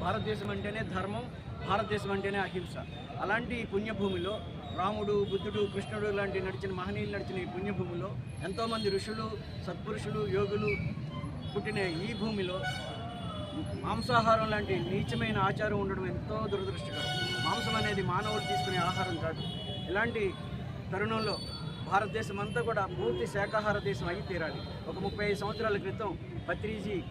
భారతదేశం అంటేనే ధర్మం భారతదేశం అంటేనే అహింస. అలాంటి ఈ పుణ్యభూమిలో రాముడు బుద్ధుడు కృష్ణుడు లాంటి నడిచిన మహనీయులు నడిచిన ఈ పుణ్యభూమిలో ఎంతోమంది ఋషులు సత్పురుషులు యోగులు పుట్టిన ఈ భూమిలో మాంసాహారం లాంటి నీచమైన ఆచారం ఉండడం ఎంతో దురదృష్టకరం. మాంసం అనేది మానవుడు తీసుకునే ఆహారం కాదు. ఇలాంటి తరుణంలో భారతదేశం అంతా కూడా పూర్తి శాకాహార దేశం అయి తీరాలి. ఒక ముప్పై ఐదు సంవత్సరాల క్రితం పత్రిజీ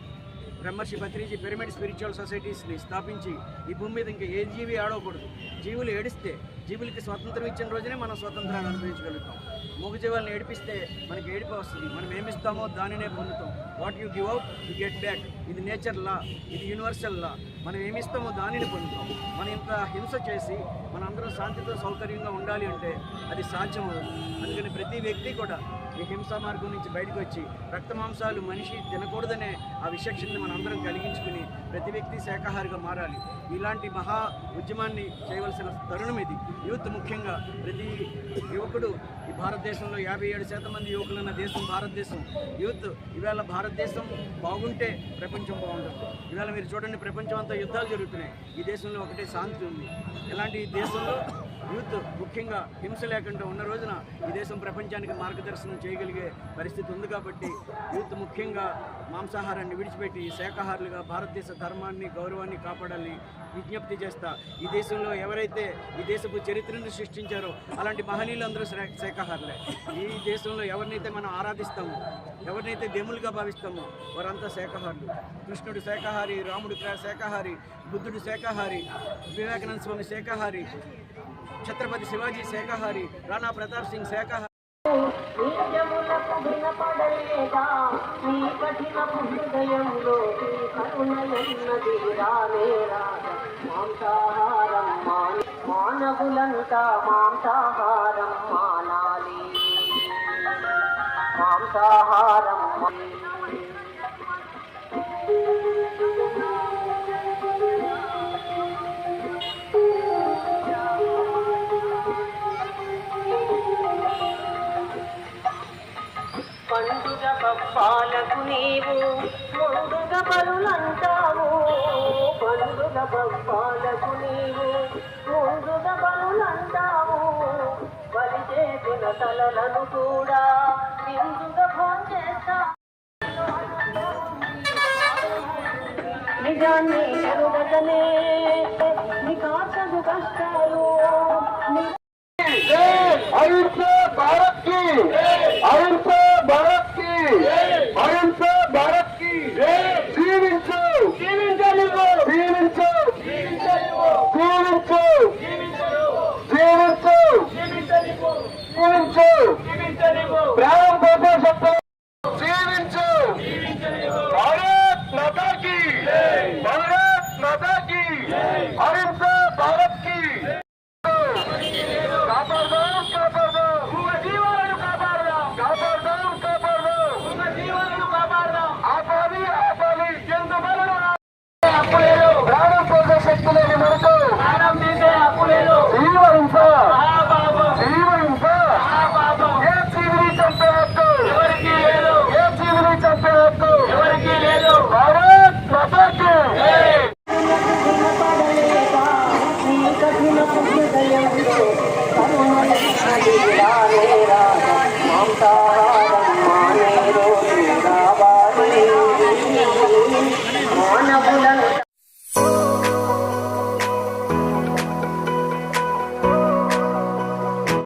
బ్రహ్మర్షి భత్రీజీ పిరమిడ్ స్పిరిచువల్ సొసైటీస్ని స్థాపించి ఈ భూమి మీద ఇంకా ఏ జీవి ఆడవకూడదు. జీవులు ఏడిస్తే జీవులకి స్వాతంత్రం ఇచ్చిన రోజునే మనం స్వాతంత్రాన్ని అనుభవించగలుగుతాం. మూగజీవాలను ఏడిపిస్తే మనకి ఏడిపి వస్తుంది. మనం ఏమిస్తామో దానినే పొందుతాం. What you give out you get back ఇది నేచర్ లా ఇది యూనివర్సల్ లా మనం ఏమిస్తామో దానిని పొందుతాం. మనం ఇంత హింస చేసి మనందరం శాంతితో సౌకర్యంగా ఉండాలి అంటే అది సాధ్యం అవ్వదు అందుకని ప్రతి వ్యక్తి కూడా ఈ హింసా మార్గం నుంచి బయటకు వచ్చి రక్త మాంసాలు మనిషి తినకూడదనే ఆ విశక్షణని మనం అందరం కలిగించుకుని ప్రతి వ్యక్తి శాకాహారిగా మారాలి. ఇలాంటి మహా ఉద్యమాన్ని చేయవలసిన తరుణం ఇది. యూత్ ముఖ్యంగా ప్రతి యువకుడు ఈ భారతదేశంలో యాభై ఏడు శాతం మంది యువకులు ఉన్న దేశం భారతదేశం. యూత్ ఇవాళ భారతదేశం బాగుంటే ప్రపంచం బాగుంటుంది. ఇవాళ మీరు చూడండి ప్రపంచం అంతా యుద్ధాలు జరుగుతున్నాయి. ఈ దేశంలో ఒకటే శాంతి ఉంది. ఇలాంటి ఈ దేశంలో యూత్ ముఖ్యంగా హింస లేకుండా ఉన్న రోజున ఈ దేశం ప్రపంచానికి మార్గదర్శనం చేయగలిగే పరిస్థితి ఉంది కాబట్టి యూత్ ముఖ్యంగా మాంసాహారాన్ని విడిచిపెట్టి శాకాహారులుగా భారతదేశ ధర్మాన్ని గౌరవాన్ని కాపాడాలని విజ్ఞప్తి చేస్తా. ఈ దేశంలో ఎవరైతే ఈ దేశపు చరిత్రను సృష్టించారో అలాంటి మహనీయులందరూ శా- శాకాహారులే ఈ దేశంలో ఎవరినైతే మనం ఆరాధిస్తామో ఎవరినైతే దేవులుగా భావిస్తామో వారంతా శాకాహారులు. కృష్ణుడు శాకాహారి రాముడు శాకాహారి బుద్ధుడు శాకాహారి వివేకానంద స్వామి శాకాహారి ఛత్రపతి శివాజీ శాకాహారి రాణా ప్రతాప్ సింగ్ శాకాహారి. మాంసాహారం మానవులంతా మాంసాహారం మాంసాహారం పండుగ పప్పాలకు నీవు ముందుగ బలులంటావు పండుగ పప్పాలకు నీవు ముందుగ బలులంటావు బలి చేసిన తలలను కూడా నిజాన్ని ఎరుగటనే నికాసదు కష్ట